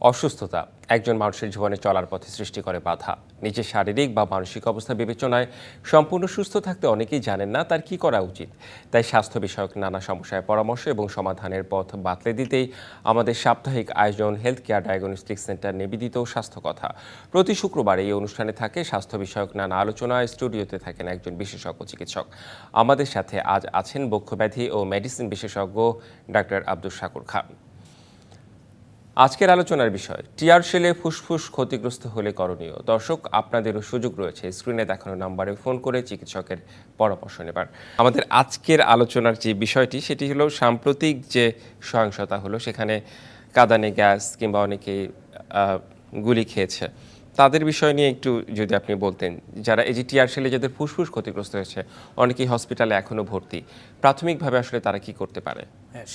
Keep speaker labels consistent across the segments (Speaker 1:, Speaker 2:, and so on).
Speaker 1: অসুস্থতা একজন মানুষের জীবনে চলার পথে সৃষ্টি করে বাধা। নিজের শারীরিক বা মানসিক অবস্থা বিবেচনায় সম্পূর্ণ সুস্থ থাকতে অনেকেই জানেন না তার কি করা উচিত। তাই স্বাস্থ্য বিষয়ক নানা সমস্যায় পরামর্শ এবং সমাধানের পথ বাতলে দিতেই আমাদের সাপ্তাহিক আয়োজন হেলথ কেয়ার ডায়াগনস্টিক সেন্টার নিবেদিত স্বাস্থ্য কথা। প্রতি শুক্রবার এই অনুষ্ঠানে থাকে স্বাস্থ্য বিষয়ক নানা আলোচনা। স্টুডিওতে থাকেন একজন বিশেষজ্ঞ চিকিৎসক। আমাদের সাথে আজ আছেন বক্ষব্যাধি ও মেডিসিন বিশেষজ্ঞ ডাক্তার আব্দুল শাকুর খান। আজকের আলোচনার বিষয়, টিয়ার সেলে ফুসফুস ক্ষতিগ্রস্ত হলে করণীয়। দর্শক, আপনাদেরও সুযোগ রয়েছে স্ক্রিনে দেখানো নাম্বারে ফোন করে চিকিৎসকের পরামর্শ নেবার। আমাদের আজকের আলোচনার যে বিষয়টি, সেটি হলো সাম্প্রতিক যে সহিংসতা হলো, সেখানে কাদানে গ্যাস কিংবা অনেকে গুলি খেয়েছে। তাদের বিষয় নিয়ে একটু যদি আপনি বলতেন, যারা এই যে টিয়ার সেলে যাদের ফুসফুস ক্ষতিগ্রস্ত হয়েছে, অনেকেই হসপিটালে এখনও ভর্তি। প্রাথমিকভাবে আসলে তারা কি করতে পারে?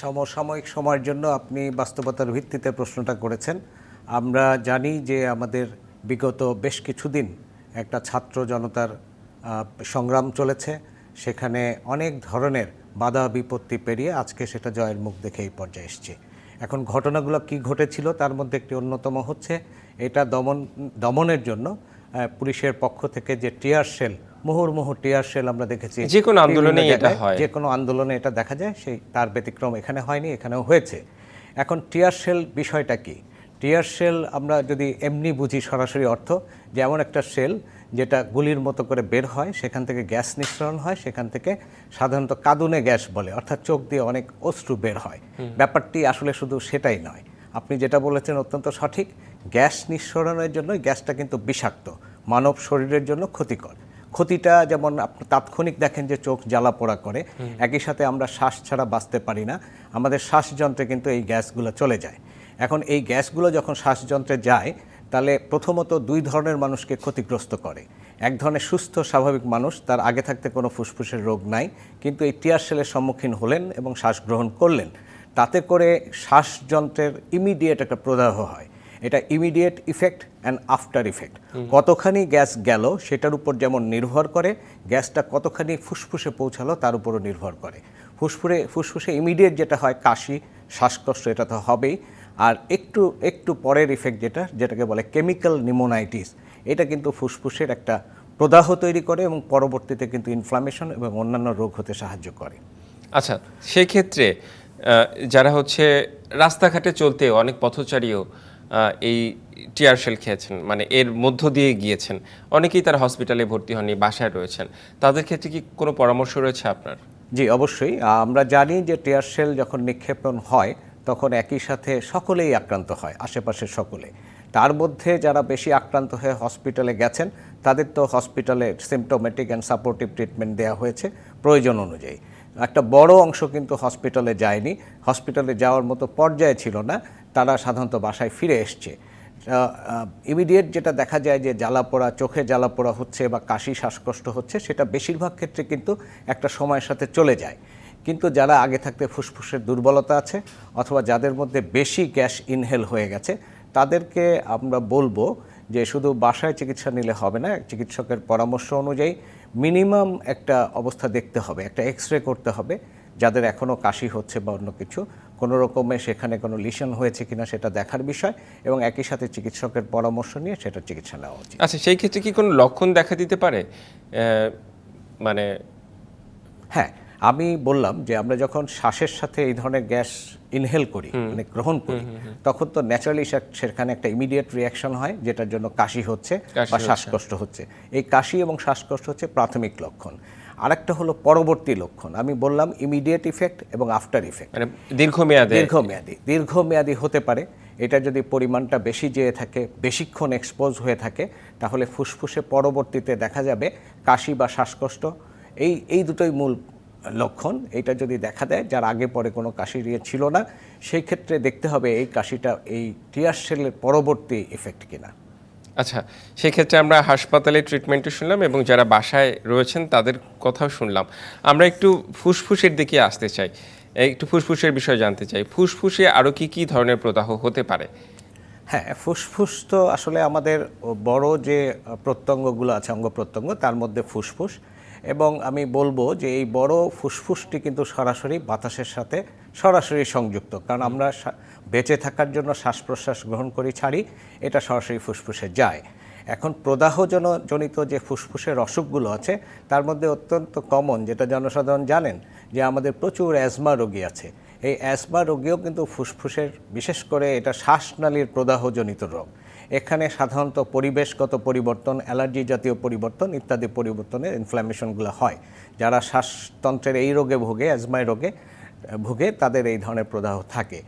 Speaker 2: সমসাময়িক সময়ের জন্য আপনি বাস্তবতার ভিত্তিতে প্রশ্নটা করেছেন। আমরা জানি যে আমাদের বিগত বেশ কিছুদিন একটা ছাত্র জনতার সংগ্রাম চলেছে। সেখানে অনেক ধরনের বাধা বিপত্তি পেরিয়ে আজকে সেটা জয়ের মুখ দেখে এই পর্যায়ে এসছে। এখন ঘটনাগুলো কি ঘটেছিল তার মধ্যে একটি অন্যতম হচ্ছে, এটা দমন, দমনের জন্য পুলিশের পক্ষ থেকে যে টিয়ার সেল মুহুর্মুহু টিয়ার সেল আমরা দেখেছি
Speaker 1: যে কোনো
Speaker 2: আন্দোলনে
Speaker 1: এটা হয়।
Speaker 2: যে কোনো আন্দোলনে এটা দেখা যায় সেই তার ব্যতিক্রম এখানে হয়নি এখানেও হয়েছে। এখন টিয়ার সেল বিষয়টা কি? টিয়ার সেল আমরা যদি এমনি বুঝি সরাসরি অর্থ যেমন একটা সেল যেটা গুলির মতো করে বের হয় সেখান থেকে গ্যাস নিঃসরণ হয় সেখান থেকে সাধারণত কাঁদুনে গ্যাস বলে অর্থাৎ চোখ দিয়ে অনেক অশ্রু বের হয়। ব্যাপারটি আসলে শুধু সেটাই নয়। আপনি যেটা বলেছেন অত্যন্ত সঠিক। গ্যাস নিঃসরণের জন্য গ্যাসটা কিন্তু বিষাক্ত। মানব শরীরের জন্য ক্ষতিকর। ক্ষতিটা যেমন আপনি তাৎক্ষণিক দেখেন যে চোখ জ্বালা পোড়া করে একই সাথে আমরা শ্বাস ছাড়া বাঁচতে পারি না। আমাদের শ্বাসযন্ত্রে কিন্তু এই গ্যাসগুলো চলে যায়। এখন এই গ্যাসগুলো যখন শ্বাসযন্ত্রে যায় তাহলে প্রথমত দুই ধরনের মানুষকে ক্ষতিগ্রস্ত করে। এক ধরনের সুস্থ স্বাভাবিক মানুষ তার আগে থাকতে কোনো ফুসফুসের রোগ নাই কিন্তু এই টিয়ার সেলের সম্মুখীন হলেন এবং শ্বাস গ্রহণ করলেন। তাতে করে শ্বাসযন্ত্রের ইমিডিয়েট একটা প্রদাহ হয়। এটা immediate effect and after effect কতখানি গ্যাস গেল সেটার উপর যেমন নির্ভর করে গ্যাসটা কতখানি ফুসফুসে পৌঁছালো তার উপরও নির্ভর করে। ফুসফুরে ফুসফুসে ইমিডিয়েট যেটা হয় কাশি শ্বাসকষ্ট এটা তো হবেই। আর একটু একটু পরের ইফেক্ট যেটা যেটাকে বলে কেমিক্যাল নিমোনাইটিস এটা কিন্তু ফুসফুসের একটা প্রদাহ তৈরি করে এবং পরবর্তীতে কিন্তু ইনফ্লামেশন এবং অন্যান্য রোগ হতে সাহায্য করে।
Speaker 1: আচ্ছা সেই ক্ষেত্রে আহ, যারা হচ্ছে রাস্তাঘাটে চলতে অনেক পথচারীও এই টিয়ার শেল খেয়েছেন মানে এর মধ্য দিয়ে গিয়েছেন। অনেকেই তারা হসপিটালে ভর্তি হননি, বাসায় রয়েছেন। তাদের ক্ষেত্রে কি কোনো পরামর্শ রয়েছে আপনার?
Speaker 2: জি, অবশ্যই। আমরা জানি যে টিয়ার সেল যখন নিক্ষেপণ হয়, তখন একই সাথে সকলেই আক্রান্ত হয়, আশেপাশের সকলে। তার মধ্যে যারা বেশি আক্রান্ত হয়ে হসপিটালে গেছেন, তাদের তো হসপিটালে সিমটোমেটিক অ্যান্ড সাপোর্টিভ ট্রিটমেন্ট দেওয়া হয়েছে প্রয়োজন অনুযায়ী। একটা বড় অংশ কিন্তু হসপিটালে যায়নি। হসপিটালে যাওয়ার মতো পর্যায়ে ছিল না, তারা সাধারণত বাসায় ফিরে এসছে। ইমিডিয়েট যেটা দেখা যায় যে জ্বালাপোড়া, চোখে জ্বালাপোড়া হচ্ছে বা কাশি, শ্বাসকষ্ট হচ্ছে, সেটা বেশিরভাগ ক্ষেত্রে কিন্তু একটা সময়ের সাথে চলে যায়। কিন্তু যারা আগে থাকতে ফুসফুসের দুর্বলতা আছে অথবা যাদের মধ্যে বেশি গ্যাস ইনহেল হয়ে গেছে, তাদেরকে আমরা বলব যে শুধু বাসায় চিকিৎসা নিলে হবে না, চিকিৎসকের পরামর্শ অনুযায়ী মিনিমাম একটা অবস্থা দেখতে হবে একটা এক্স রে করতে হবে যাদের এখনও কাশি হচ্ছে বা অন্য কিছু। কোনো রকমে সেখানে কোনো লিশন হয়েছে কিনা সেটা দেখার বিষয় এবং একই সাথে চিকিৎসকের পরামর্শ নিয়ে সেটা চিকিৎসা নেওয়া উচিত।
Speaker 1: আচ্ছা সেই ক্ষেত্রে কি কোনো লক্ষণ দেখা দিতে পারে? মানে
Speaker 2: হ্যাঁ আমি বললাম যে আমরা যখন শ্বাসের সাথে এই ধরনের গ্যাস ইনহেল করি মানে গ্রহণ করি। তখন তো ন্যাচারালি সেখানে একটা ইমিডিয়েট রিয়াকশন হয় যেটার জন্য কাশি হচ্ছে বা শ্বাসকষ্ট হচ্ছে। এই কাশি এবং শ্বাসকষ্ট হচ্ছে প্রাথমিক লক্ষণ। আরেকটা হলো পরবর্তী লক্ষণ। আমি বললাম ইমিডিয়েট ইফেক্ট এবং আফটার ইফেক্ট
Speaker 1: মানে দীর্ঘমেয়াদে।
Speaker 2: দীর্ঘমেয়াদী। দীর্ঘমেয়াদী হতে পারে। এটা যদি পরিমাণটা বেশি যেয়ে থাকে বেশিক্ষণ এক্সপোজ হয়ে থাকে তাহলে ফুসফুসে পরবর্তীতে দেখা যাবে কাশি বা শ্বাসকষ্ট। এই এই দুটোই মূল লক্ষণ এটা যদি দেখা দেয় যার আগে পরে কোনো কাশির ইয়ে ছিল না সেই ক্ষেত্রে দেখতে হবে এই কাশিটা এই টিয়ার সেলের পরবর্তী এফেক্ট কিনা।
Speaker 1: আচ্ছা সেক্ষেত্রে আমরা হাসপাতালে ট্রিটমেন্টও শুনলাম এবং যারা বাসায় রয়েছেন তাদের কথাও শুনলাম। আমরা একটু ফুসফুসের দিকে আসতে চাই। একটু ফুসফুসের বিষয়ে জানতে চাই। ফুসফুসে আরও কি কি ধরনের প্রদাহ হতে পারে?
Speaker 2: হ্যাঁ ফুসফুস তো আসলে আমাদের বড় যে প্রত্যঙ্গগুলো আছে অঙ্গ প্রত্যঙ্গ তার মধ্যে ফুসফুস। এবং আমি বলব যে এই বড় ফুসফুসটি কিন্তু সরাসরি বাতাসের সাথে সরাসরি সংযুক্ত। কারণ আমরা বেঁচে থাকার জন্য শ্বাস প্রশ্বাস গ্রহণ করি, ছাড়ি, এটা সরাসরি ফুসফুসে যায়। এখন প্রদাহজন জনিত যে ফুসফুসের অসুখগুলো আছে, তার মধ্যে অত্যন্ত কমন যেটা জনসাধারণ জানেন যে আমাদের প্রচুর অ্যাজমা রোগী আছে। এই অ্যাজমা রোগীও কিন্তু ফুসফুসের, বিশেষ করে এটা শ্বাসনালীর প্রদাহজনিত রোগ। এখানে সাধারণত পরিবেশগত পরিবর্তন, অ্যালার্জি জাতীয় পরিবর্তন ইত্যাদি পরিবর্তনে ইনফ্ল্যামেশনগুলো হয়। যারা শ্বাসতন্ত্রের এই রোগে ভোগে অ্যাজমায় রোগে ভোগে, তাদের এই ধরনের প্রদাহ থাকে।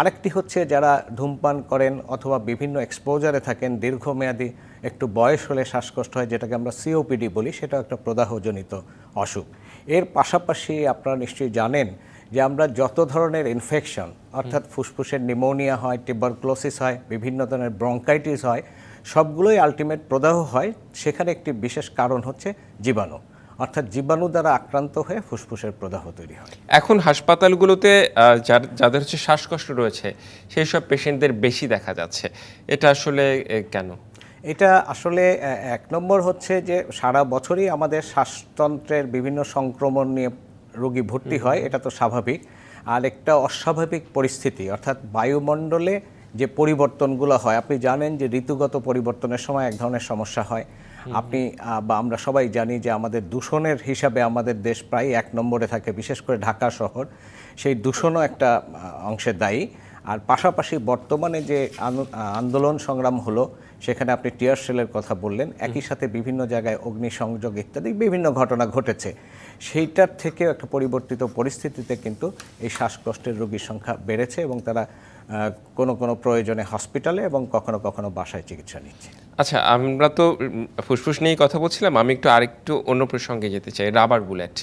Speaker 2: আরেকটি হচ্ছে যারা ধূমপান করেন অথবা বিভিন্ন এক্সপোজারে থাকেন, দীর্ঘমেয়াদী একটু বয়স হলে শ্বাসকষ্ট হয়, যেটাকে আমরা সিওপিডি বলি সেটা একটা প্রদাহজনিত অসুখ। এর পাশাপাশি আপনারা নিশ্চয়ই জানেন যে আমরা যত ধরনের ইনফেকশন অর্থাৎ ফুসফুসের নিমোনিয়া হয় টিউবারক্লোসিস হয় বিভিন্ন ধরনের ব্রঙ্কাইটিস হয় সবগুলোই আলটিমেট প্রদাহ হয়। সেখানে একটি বিশেষ কারণ হচ্ছে জীবাণু। অর্থাৎ জীবাণু দ্বারা আক্রান্ত হয়ে ফুসফুসের প্রদাহ তৈরি হয়।
Speaker 1: এখন হাসপাতালগুলোতে যার- যাদের হচ্ছে শ্বাসকষ্ট রয়েছে সেই সব পেশেন্টদের বেশি দেখা যাচ্ছে। এটা আসলে কেন?
Speaker 2: এটা আসলে এক নম্বর হচ্ছে যে সারা বছরই আমাদের শ্বাসতন্ত্রের বিভিন্ন সংক্রমণ নিয়ে রোগী ভর্তি হয় এটা তো স্বাভাবিক। আর একটা অস্বাভাবিক পরিস্থিতি অর্থাৎ বায়ুমণ্ডলে যে পরিবর্তনগুলো হয় আপনি জানেন যে ঋতুগত পরিবর্তনের সময় এক ধরনের সমস্যা হয়। আপনি বা আমরা সবাই জানি যে আমাদের দূষণের হিসাবে আমাদের দেশ প্রায় এক নম্বরে থাকে বিশেষ করে ঢাকা শহর। সেই দূষণও একটা অংশে দায়ী। আর পাশাপাশি বর্তমানে যে আন্দোলন সংগ্রাম হলো সেখানে আপনি টিয়ার সেলের কথা বললেন। একই সাথে বিভিন্ন জায়গায় অগ্নিসংযোগ ইত্যাদি বিভিন্ন ঘটনা ঘটেছে। সেইটার থেকে একটা পরিবর্তিত পরিস্থিতিতে কিন্তু এই শ্বাসকষ্টের রোগীর সংখ্যা বেড়েছে এবং তারা কোনো কোনো প্রয়োজনে হসপিটালে এবং কখনো কখনো বাসায় চিকিৎসা নিচ্ছে।
Speaker 1: আচ্ছা আমরা তো ফুসফুস নিয়েই কথা বলছিলাম, আমি একটু আরেকটু অন্য প্রসঙ্গে যেতে চাই, রাবার বুলেট।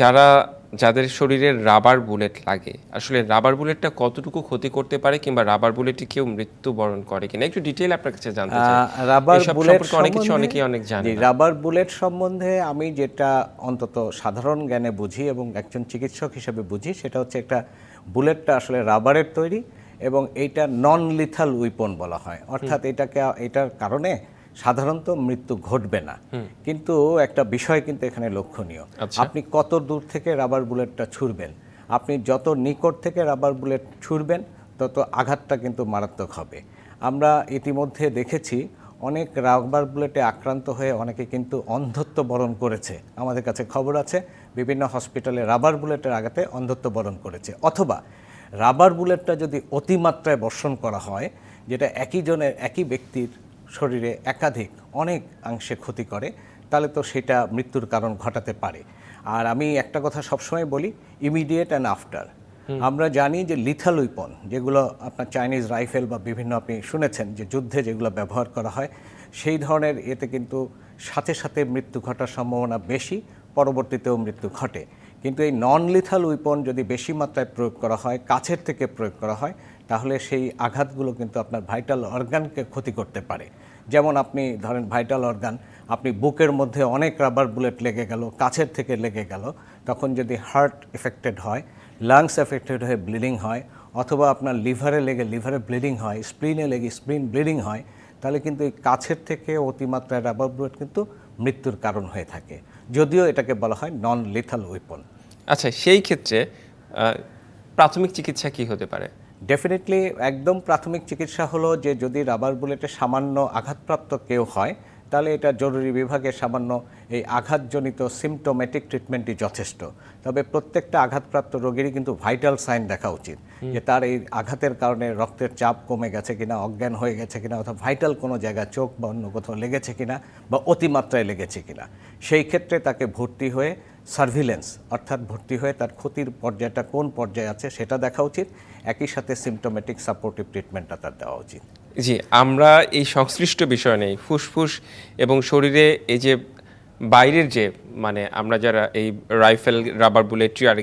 Speaker 1: যারা যাদের শরীরে রাবার বুলেট লাগে। আসলে রাবার বুলেটটা কতটুকু ক্ষতি করতে পারে কিংবা রাবার বুলেটে কেউ মৃত্যুবরণ করে কিনা? একটু ডিটেইল আপনার কাছে জানতে চাই।
Speaker 2: রাবার বুলেট
Speaker 1: সম্পর্কে অনেক কিছু অনেকেই অনেক জানে
Speaker 2: রাবার বুলেট সম্বন্ধে আমি যেটা অন্তত সাধারণ জ্ঞানে বুঝি এবং একজন চিকিৎসক হিসেবে বুঝি সেটা হচ্ছে একটা বুলেটটা আসলে রাবারের তৈরি এবং এইটা নন লিথাল উইপন বলা হয়। অর্থাৎ এটাকে এটার কারণে সাধারণত মৃত্যু ঘটবে না। কিন্তু একটা বিষয় কিন্তু এখানে লক্ষণীয়।
Speaker 1: আচ্ছা।
Speaker 2: আপনি কত দূর থেকে রাবার বুলেটটা ছুড়বেন? আপনি যত নিকট থেকে রাবার বুলেট ছুড়বেন তত আঘাতটা কিন্তু মারাত্মক হবে। আমরা ইতিমধ্যে দেখেছি অনেক রাবার বুলেটে আক্রান্ত হয়ে অনেকে কিন্তু অন্ধত্ব বরণ করেছে। আমাদের কাছে খবর আছে বিভিন্ন হসপিটালে রাবার বুলেটের আঘাতে অন্ধত্ব বরণ করেছে। অথবা রাবার বুলেটটা যদি অতিমাত্রায় বর্ষণ করা হয় যেটা একই জনের একই ব্যক্তির শরীরে একাধিক অনেক অংশে ক্ষতি করে তাহলে তো সেটা মৃত্যুর কারণ ঘটাতে পারে। আর আমি একটা কথা সবসময় বলি ইমিডিয়েট অ্যান্ড আফটার আমরা জানি যে লিথাল উইপন যেগুলো আপনার চাইনিজ রাইফেল বা বিভিন্ন আপনি শুনেছেন যে যুদ্ধে যেগুলো ব্যবহার করা হয় সেই ধরনের এতে কিন্তু সাথে সাথে মৃত্যু ঘটার সম্ভাবনা বেশি। পরবর্তীতেও মৃত্যু ঘটে। কিন্তু এই নন লিথাল উইপন যদি বেশি মাত্রায় প্রয়োগ করা হয়, কাছের থেকে প্রয়োগ করা হয়, তাহলে সেই আঘাতগুলো কিন্তু আপনার ভাইটাল অর্গানকে ক্ষতি করতে পারে। যেমন আপনি ধরেন ভাইটাল অর্গান আপনি বুকের মধ্যে অনেক রাবার বুলেট লেগে গেল, কাছের থেকে লেগে গেল, তখন যদি হার্ট এফেক্টেড হয় লাংস এফেক্টেড হয়ে ব্লিডিং হয়, অথবা আপনার লিভারে লেগে লিভারে ব্লিডিং হয় স্প্লিনে লেগে স্প্লিন ব্লিডিং হয়, তাহলে কিন্তু এই কাছের থেকে অতিমাত্রায় রাবার বুলেট কিন্তু মৃত্যুর কারণ হয়ে থাকে। যদিও এটাকে বলা হয় নন লিথাল ওয়েপন
Speaker 1: আচ্ছা সেই ক্ষেত্রে প্রাথমিক চিকিৎসা কি হতে পারে?
Speaker 2: ডেফিনেটলি একদম প্রাথমিক চিকিৎসা হলো যে যদি রাবার বুলেটে সামান্য আঘাতপ্রাপ্ত কেউ হয় তাহলে এটা জরুরি বিভাগে সামান্য এই আঘাতজনিত সিমটোমেটিক ট্রিটমেন্টই যথেষ্ট। তবে প্রত্যেকটা আঘাতপ্রাপ্ত রোগীরই কিন্তু ভাইটাল সাইন দেখা উচিত। যে তার এই আঘাতের কারণে রক্তের চাপ কমে গেছে কিনা অজ্ঞান হয়ে গেছে কিনা অথবা ভাইটাল কোনো জায়গা চোখ বা অন্য কোথাও লেগেছে কিনা বা অতিমাত্রায় লেগেছে কিনা। সেই ক্ষেত্রে তাকে ভর্তি হয়ে সার্ভিলেন্স, অর্থাৎ ভর্তি হয়ে তার ক্ষতির পর্যায়টা কোন পর্যায়ে আছে সেটা দেখা উচিত। একই সাথে সিমটোমেটিক সাপোর্টিভ ট্রিটমেন্টটা তার দেওয়া উচিত।
Speaker 1: জি, আমরা এই সংশ্লিষ্ট বিষয় নেই ফুসফুস এবং শরীরে এই যে বাইরের যে মানে আমরা যারা এই rifle, rubber bullet, tear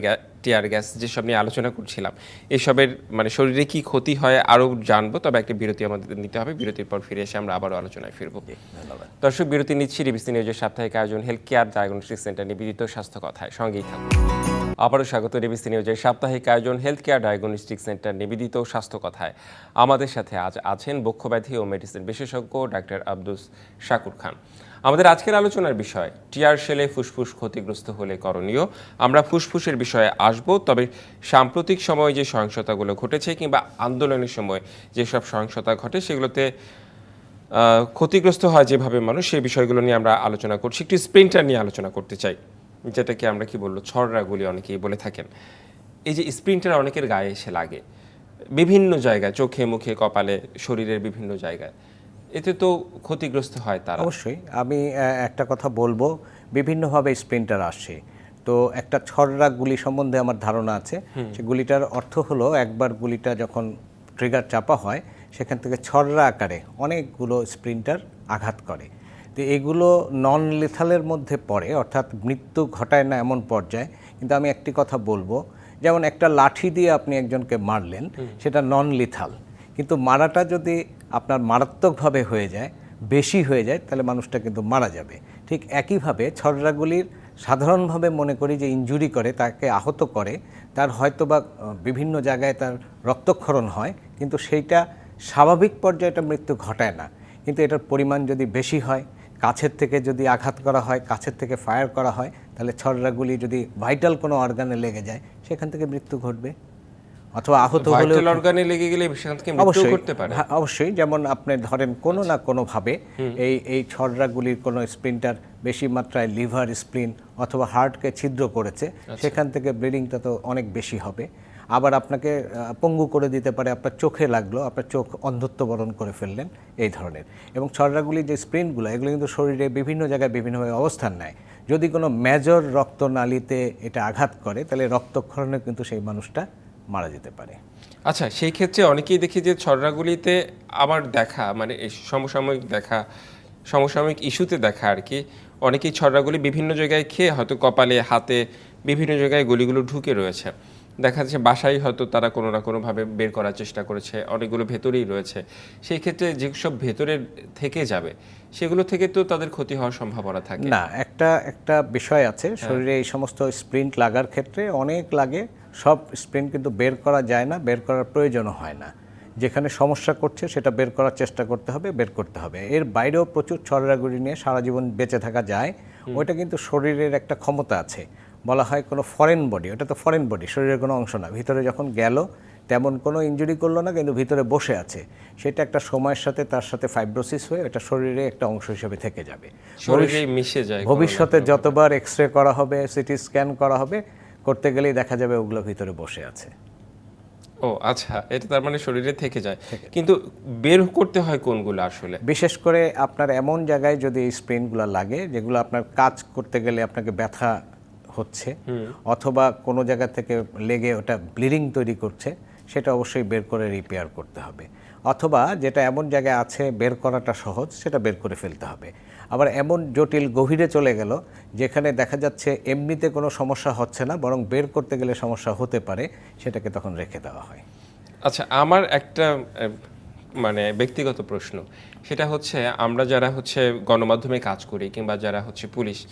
Speaker 1: tear gas যেসব নিয়ে আলোচনা করছিলাম এসবের মানে শরীরে কি ক্ষতি হয় আরও জানব তবে একটা বিরতি আমাদের নিতে হবে। বিরতির পর ফিরে এসে আমরা আবারও আলোচনায় ফিরবো।
Speaker 2: ধন্যবাদ।
Speaker 1: দর্শক বিরতি নিচ্ছি ডিবিসি নিউজের সাপ্তাহিক আয়োজন হেলথ কেয়ার ডায়াগনস্টিক সেন্টার নিবেদিত স্বাস্থ্য কথায়। সঙ্গেই থাকুন। আবারও স্বাগত ডিবিসি নিউজের সাপ্তাহিক আয়োজন হেলথ কেয়ার ডায়াগনস্টিক সেন্টার নিবেদিত স্বাস্থ্য কথায়। আমাদের সাথে আজ আছেন বক্ষব্যাধি ও মেডিসিন বিশেষজ্ঞ ডাক্তার আব্দুস শাকুর খান। আমাদের আজকের আলোচনার বিষয়, টিয়ার সেলে ফুসফুস ক্ষতিগ্রস্ত হলে করণীয়। আমরা ফুসফুসের বিষয়ে আসব, তবে সাম্প্রতিক সময়ে যে সহিংসতাগুলো ঘটেছে কিংবা আন্দোলনের সময় যেসব সহিংসতা ঘটে, সেগুলোতে ক্ষতিগ্রস্ত হয় যেভাবে মানুষ, সেই বিষয়গুলো নিয়ে আমরা আলোচনা করছি। একটু স্প্রিন্টার নিয়ে আলোচনা করতে চাই, যেটাকে আমরা কি বলব ছড়রাগুলি অনেকেই বলে থাকেন। এই যে স্প্রিন্টার অনেকের গায়ে এসে লাগে। বিভিন্ন জায়গায়, চোখে, মুখে, কপালে, শরীরের বিভিন্ন জায়গায়। এতে তো ক্ষতিগ্রস্ত হয় তারা।
Speaker 2: অবশ্যই। আমি একটা কথা বলব। বিভিন্নভাবে স্প্রিন্টার আসে। তো একটা ছররা গুলি সম্বন্ধে আমার ধারণা আছে। সে গুলিটার অর্থ হলো একবার গুলিটা যখন ট্রিগার চাপা হয় সেখান থেকে ছড়রা আকারে অনেকগুলো স্প্রিন্টার আঘাত করে। তো এগুলো নন লিথালের মধ্যে পড়ে অর্থাৎ মৃত্যু ঘটায় না এমন পর্যায়ে। কিন্তু আমি একটি কথা বলব যেমন একটা লাঠি দিয়ে আপনি একজনকে মারলেন সেটা নন লিথাল কিন্তু মারাটা যদি আপনার মারাত্মকভাবে হয়ে যায়, বেশি হয়ে যায়, তাহলে মানুষটা কিন্তু মারা যাবে। ঠিক একইভাবে ছড়রাগুলির সাধারণভাবে মনে করি যে ইনজুরি করে, তাকে আহত করে, তার হয়তো বা বিভিন্ন জায়গায় তার রক্তক্ষরণ হয়, কিন্তু সেইটা স্বাভাবিক পর্যায়ে মৃত্যু ঘটায় না। কিন্তু এটার পরিমাণ যদি বেশি হয়, কাছের থেকে যদি আঘাত করা হয়, কাছের থেকে ফায়ার করা হয়, তাহলে ছড়রাগুলি যদি ভাইটাল কোনো অর্গানে লেগে যায়, সেখান থেকে মৃত্যু ঘটবে। অথবা আহত
Speaker 1: ভাইটাল অর্গানে লেগে গেলে সেখান মৃত্যু করতে পারে।
Speaker 2: হ্যাঁ, অবশ্যই। যেমন আপনি ধরেন কোনো না কোনোভাবে এই এই ছড়রাগুলির কোনো স্প্রিনটার বেশি মাত্রায় লিভার স্প্লিন অথবা হার্টকে ছিদ্র করেছে সেখান থেকে ব্লিডিংটা তো অনেক বেশি হবে। আবার আপনাকে পঙ্গু করে দিতে পারে আপনার চোখে লাগল আপনার চোখ অন্ধত্ব বরণ করে ফেললেন এই ধরনের। এবং ছড়রাগুলির যে স্প্রিনগুলো এগুলো কিন্তু শরীরে বিভিন্ন জায়গায় বিভিন্নভাবে অবস্থান নেয়। যদি কোনো মেজর রক্তনালীতে এটা আঘাত করে তাহলে রক্তক্ষরণে কিন্তু সেই মানুষটা মারা যেতে পারে।
Speaker 1: আচ্ছা সেই ক্ষেত্রে অনেকেই দেখি যে ছড়রাগুলিতে আমার দেখা মানে সমসাময়িক দেখা সমসাময়িক ইস্যুতে দেখা আর কি অনেকেই ছড়রাগুলি বিভিন্ন জায়গায় খেয়ে হয়তো কপালে হাতে বিভিন্ন জায়গায় গুলিগুলো ঢুকে রয়েছে। দেখা যাচ্ছে বাসায় হয়তো তারা কোনো না কোনোভাবে বের করার চেষ্টা করেছে অনেকগুলো ভেতরেই রয়েছে। সেই ক্ষেত্রে যেসব ভেতরে থেকে যাবে সেগুলো থেকে তো তাদের ক্ষতি হওয়ার সম্ভাবনা থাকে।
Speaker 2: না একটা একটা বিষয় আছে শরীরে এই সমস্ত স্প্রিন্ট লাগার ক্ষেত্রে অনেক লাগে সব স্প্রিন্ট কিন্তু বের করা যায় না বের করার প্রয়োজনও হয় না। যেখানে সমস্যা করছে সেটা বের করার চেষ্টা করতে হবে বের করতে হবে। এর বাইরেও প্রচুর ছড়রাগুড়ি নিয়ে সারা জীবন বেঁচে থাকা যায়। ওইটা কিন্তু শরীরের একটা ক্ষমতা আছে। বলা হয় কোনো ফরেন বডি ওটা তো ফরেন বডি শরীরের কোনো অংশ না। ভিতরে যখন গেল তেমন কোনো ইনজুরি করল না কিন্তু ভিতরে বসে আছে। সেটা একটা সময়ের সাথে তার সাথে ফাইব্রোসিস হয়ে এটা শরীরে একটা অংশ হিসেবে থেকে যাবে।
Speaker 1: মিশে যায়
Speaker 2: ভবিষ্যতে যতবার এক্স রে করা হবে সিটি স্ক্যান করা হবে করতে গেলেই দেখা যাবে ওগুলো ভিতরে বসে আছে।
Speaker 1: ও আচ্ছা এটা তার মানে শরীরে থেকে যায়। কিন্তু বের করতে হয় কোনগুলো আসলে?
Speaker 2: বিশেষ করে আপনার এমন জায়গায় যদি এই স্প্রেনগুলো লাগে যেগুলো আপনার কাজ করতে গেলে আপনাকে ব্যথা হচ্ছে অথবা কোনো জায়গা থেকে লেগে ওটা ব্লিডিং তৈরি করছে সেটা অবশ্যই বের করে রিপেয়ার করতে হবে। অথবা যেটা এমন জায়গায় আছে বের করাটা সহজ সেটা বের করে ফেলতে হবে। আবার এমন জটিল গভীরে চলে গেল, যেখানে দেখা যাচ্ছে এমনিতে কোনো সমস্যা হচ্ছে না, বরং বের করতে গেলে সমস্যা হতে পারে, সেটাকে তখন রেখে দেওয়া হয়।
Speaker 1: আচ্ছা আমার একটা মানে ব্যক্তিগত প্রশ্ন। সেটা হচ্ছে, আমরা যারা হচ্ছে গণমাধ্যমে কাজ করি, কিংবা যারা হচ্ছে পুলিশ,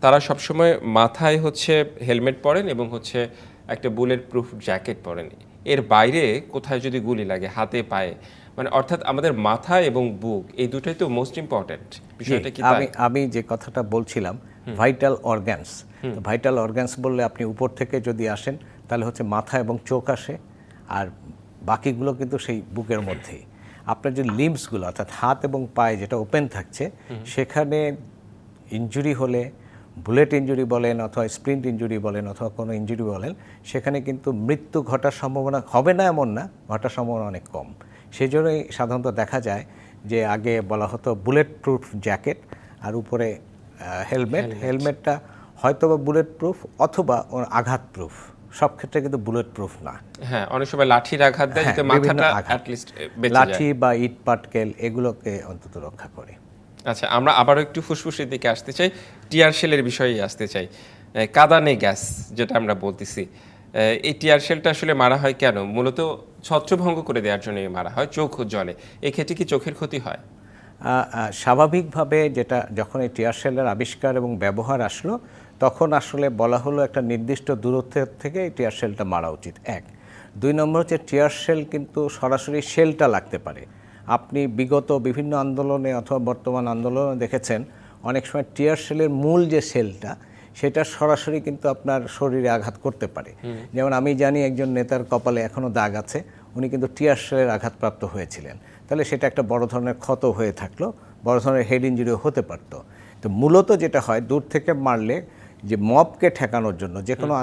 Speaker 1: তারা সবসময় মাথায় হচ্ছে হেলমেট পরেন এবং হচ্ছে একটা বুলেট প্রুফ জ্যাকেট পরেন। এর বাইরে কোথায় যদি গুলি লাগে, হাতে, পায়ে মানে অর্থাৎ আমাদের মাথা এবং বুক এই দুটাই তো মোস্ট ইম্পর্ট্যান্ট বিষয়টা কি
Speaker 2: আমি আমি যে কথাটা বলছিলাম ভাইটাল অর্গানস ভাইটাল অর্গানস বললে আপনি উপর থেকে যদি আসেন তাহলে হচ্ছে মাথা এবং চোখ আসে আর বাকিগুলো কিন্তু সেই বুকের মধ্যেই। আপনার যে লিম্বসগুলো অর্থাৎ হাত এবং পায়ে যেটা ওপেন থাকছে সেখানে ইনজুরি হলে বুলেট ইনজুরি বলেন অথবা স্প্রিন্ট ইনজুরি বলেন অথবা কোনো ইনজুরি বলেন সেখানে কিন্তু মৃত্যু ঘটার সম্ভাবনা হবে না এমন না ঘটার সম্ভাবনা অনেক কম। সেই জন্যই সাধারণত দেখা যায় যে আগে বলা হতো বুলেট প্রুফ জ্যাকেট আর উপরে হেলমেট। হেলমেটটা হয়তো বা বুলেট প্রুফ অথবা ওর আঘাত প্রুফ সব ক্ষেত্রে কিন্তু বুলেট প্রুফ না।
Speaker 1: হ্যাঁ অনেক সময় লাঠির আঘাত দেয় যাতে
Speaker 2: হ্যাঁ,
Speaker 1: মাথাটা। অ্যাটলিস্ট
Speaker 2: লাঠি বা ইট পাটকেল এগুলোকে অন্তত রক্ষা করে।
Speaker 1: আচ্ছা আমরা আবারও একটু ফুসফুসের দিকে আসতে চাই। টিয়ার শেলের বিষয়ে আসতে চাই। কাদানে গ্যাস যেটা আমরা বলতেছি। এই টিয়ার শেলটা আসলে মারা হয় কেন? মূলত ছত্রভঙ্গ করে দেওয়ার জন্য মারা হয়, চোখ জলে। এক্ষেত্রে কি চোখের ক্ষতি হয়?
Speaker 2: স্বাভাবিকভাবে যেটা যখন এই টিয়ার সেলের আবিষ্কার এবং ব্যবহার আসলো, তখন আসলে বলা হলো একটা নির্দিষ্ট দূরত্বের থেকে এই টিয়ার শেলটা মারা উচিত। এক। দুই নম্বর হচ্ছে টিয়ার শেল কিন্তু সরাসরি সেলটা লাগতে পারে। আপনি বিগত বিভিন্ন আন্দোলনে অথবা বর্তমান আন্দোলনে দেখেছেন, অনেক সময় টিয়ার সেলের মূল যে সেলটা সেটা সরাসরি কিন্তু আপনার শরীরে আঘাত করতে পারে। যেমন আমি জানি একজন নেতার কপালে এখনও দাগ আছে উনি কিন্তু টিয়ার সেলের আঘাতপ্রাপ্ত হয়েছিলেন। তাহলে সেটা একটা বড় ধরনের ক্ষত হয়ে থাকল বড় ধরনের হেড ইঞ্জুরিও হতে পারতো। তো মূলত যেটা হয় দূর থেকে মারলে যে মপকে ঠেকানোর জন্য যে কোনো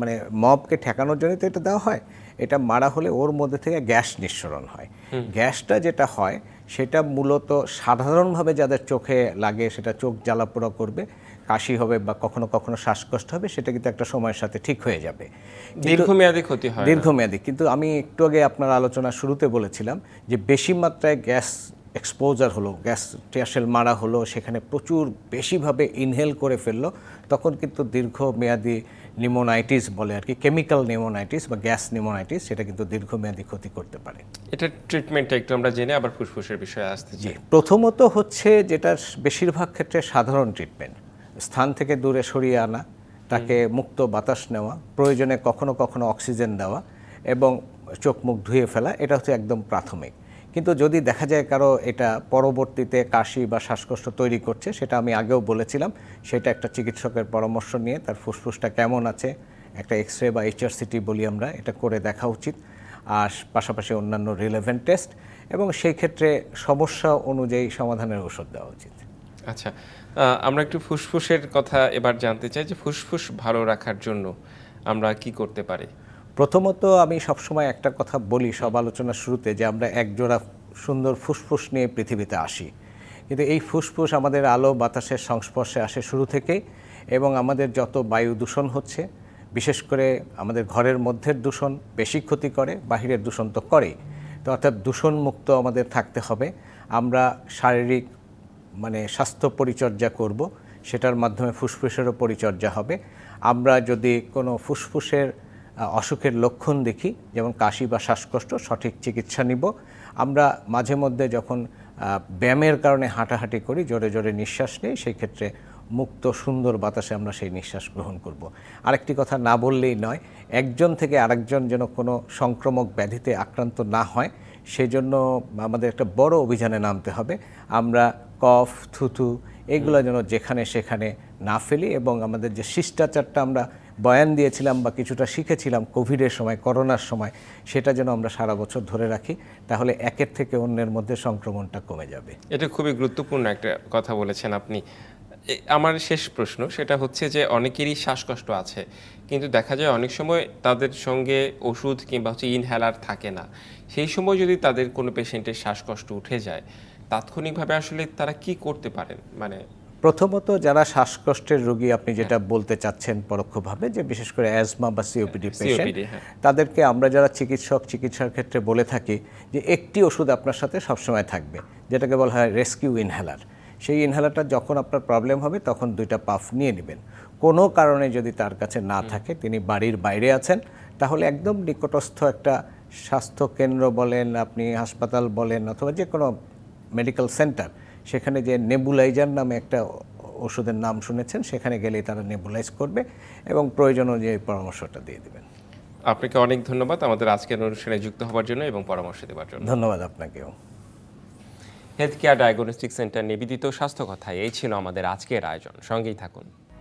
Speaker 2: মানে মপকে ঠেকানোর জন্য তো এটা দেওয়া হয়। এটা মারা হলে ওর মধ্যে থেকে গ্যাস নিঃসরণ হয়। গ্যাসটা যেটা হয় সেটা মূলত সাধারণভাবে যাদের চোখে লাগে সেটা চোখ জ্বালাপোড়া করবে। কাশি হবে বা কখনো কখনো শ্বাসকষ্ট হবে সেটা কিন্তু একটা সময়ের সাথে ঠিক হয়ে যাবে।
Speaker 1: দীর্ঘমেয়াদী ক্ষতি হয়
Speaker 2: দীর্ঘমেয়াদী। কিন্তু আমি একটু আগে আপনার আলোচনা শুরুতে বলেছিলাম যে বেশি মাত্রায় গ্যাস এক্সপোজার হলো গ্যাস টিয়াশেল মারা হলো সেখানে প্রচুর বেশিভাবে ইনহেল করে ফেলল তখন কিন্তু দীর্ঘমেয়াদী নিমোনাইটিস বলে আর কি কেমিক্যাল নিমোনাইটিস বা গ্যাস নিমোনাইটিস সেটা কিন্তু দীর্ঘমেয়াদী ক্ষতি করতে পারে।
Speaker 1: এটা ট্রিটমেন্টটা একটু আমরা জেনে আবার ফুসফুসের বিষয়ে আসতে চাই।
Speaker 2: প্রথমত হচ্ছে যেটা বেশিরভাগ ক্ষেত্রে সাধারণ ট্রিটমেন্ট স্থান থেকে দূরে সরিয়ে আনা তাকে মুক্ত বাতাস নেওয়া প্রয়োজনে কখনো কখনো অক্সিজেন দেওয়া এবং চোখ মুখ ধুয়ে ফেলা এটা হচ্ছে একদম প্রাথমিক। কিন্তু যদি দেখা যায় কারও এটা পরবর্তীতে কাশি বা শ্বাসকষ্ট তৈরি করছে সেটা আমি আগেও বলেছিলাম সেটা একটা চিকিৎসকের পরামর্শ নিয়ে তার ফুসফুসটা কেমন আছে একটা এক্স রে বা এইচআরসিটি বলি আমরা এটা করে দেখা উচিত। আর পাশাপাশি অন্যান্য রিলেভেন্ট টেস্ট এবং সেই ক্ষেত্রে সমস্যা অনুযায়ী সমাধানের ওষুধ দেওয়া উচিত।
Speaker 1: আচ্ছা আমরা একটু ফুসফুসের কথা এবার জানতে চাই যে ফুসফুস ভালো রাখার জন্য আমরা কি করতে পারি?
Speaker 2: প্রথমত আমি সবসময় একটা কথা বলি সব আলোচনার শুরুতে যে আমরা একজোড়া সুন্দর ফুসফুস নিয়ে পৃথিবীতে আসি। কিন্তু এই ফুসফুস আমাদের আলো বাতাসের সংস্পর্শে আসে শুরু থেকেই এবং আমাদের যত বায়ু দূষণ হচ্ছে, বিশেষ করে আমাদের ঘরের মধ্যের দূষণ বেশি ক্ষতি করে, বাহিরের দূষণ তো করেই। তো অর্থাৎ দূষণমুক্ত আমাদের থাকতে হবে। আমরা শারীরিক মানে স্বাস্থ্য পরিচর্যা করব, সেটার মাধ্যমে ফুসফুসেরও পরিচর্যা হবে। আমরা যদি কোনো ফুসফুসের অসুখের লক্ষণ দেখি, যেমন কাশি বা শ্বাসকষ্ট, সঠিক চিকিৎসা নিব। আমরা মাঝে মধ্যে যখন ব্যায়ামের কারণে হাঁটাহাঁটি করি, জোরে জোরে নিঃশ্বাস নিই, সেই ক্ষেত্রে মুক্ত, সুন্দর বাতাসে আমরা সেই নিঃশ্বাস গ্রহণ করব। আরেকটি কথা না বললেই নয়, একজন থেকে আরেকজন যেন কোনো সংক্রমক ব্যাধিতে আক্রান্ত না হয় সেই জন্য আমাদের একটা বড় অভিযানে নামতে হবে। আমরা কফ থুথু এগুলো যেন যেখানে সেখানে না ফেলি এবং আমাদের যে শিষ্টাচারটা আমরা বয়ান দিয়েছিলাম বা কিছুটা শিখেছিলাম কোভিডের সময় করোনার সময় সেটা যেন আমরা সারা বছর ধরে রাখি তাহলে একের থেকে অন্যের মধ্যে সংক্রমণটা কমে যাবে।
Speaker 1: এটা খুবই গুরুত্বপূর্ণ একটা কথা বলেছেন আপনি। আমার শেষ প্রশ্ন সেটা হচ্ছে যে অনেকেরই শ্বাসকষ্ট আছে কিন্তু দেখা যায় অনেক সময় তাদের সঙ্গে ওষুধ কিংবা হচ্ছে ইনহেলার থাকে না। সেই সময় যদি তাদের কোনো পেশেন্টের শ্বাসকষ্ট উঠে যায় তাৎক্ষণিকভাবে আসলে তারা কি করতে পারেন? মানে
Speaker 2: প্রথমত যারা শ্বাসকষ্টের রোগী আপনি যেটা বলতে চাচ্ছেন পরোক্ষভাবে যে বিশেষ করে অ্যাজমা বা সিওপিডি পেশেন্ট
Speaker 1: হ্যাঁ।
Speaker 2: তাদেরকে আমরা যারা চিকিৎসক চিকিৎসার ক্ষেত্রে বলে থাকি যে একটি ওষুধ আপনার সাথে সবসময় থাকবে যেটাকে বলা হয় রেস্কিউ ইনহেলার। সেই ইনহেলারটা যখন আপনার প্রবলেম হবে তখন দুইটা পাফ নিয়ে নেবেন। কোনো কারণে যদি তার কাছে না থাকে তিনি বাড়ির বাইরে আছেন তাহলে একদম নিকটস্থ একটা স্বাস্থ্য কেন্দ্র বলেন আপনি হাসপাতাল বলেন অথবা যে কোনো মেডিকেল সেন্টার সেখানে যে নেবুলাইজার নামে একটা ওষুধের নাম শুনেছেন সেখানে গেলেই তারা নেবুলাইজ করবে এবং প্রয়োজন অনুযায়ী পরামর্শটা দিয়ে দেবেন।
Speaker 1: আপনাকে অনেক ধন্যবাদ আমাদের আজকের অনুষ্ঠানে যুক্ত হওয়ার জন্য এবং পরামর্শ দেওয়ার জন্য।
Speaker 2: ধন্যবাদ আপনাকেও।
Speaker 1: হেলথ কেয়ার ডায়াগনস্টিক সেন্টার নিবেদিত স্বাস্থ্য কথায় এই ছিল আমাদের আজকের আয়োজন। সঙ্গেই থাকুন।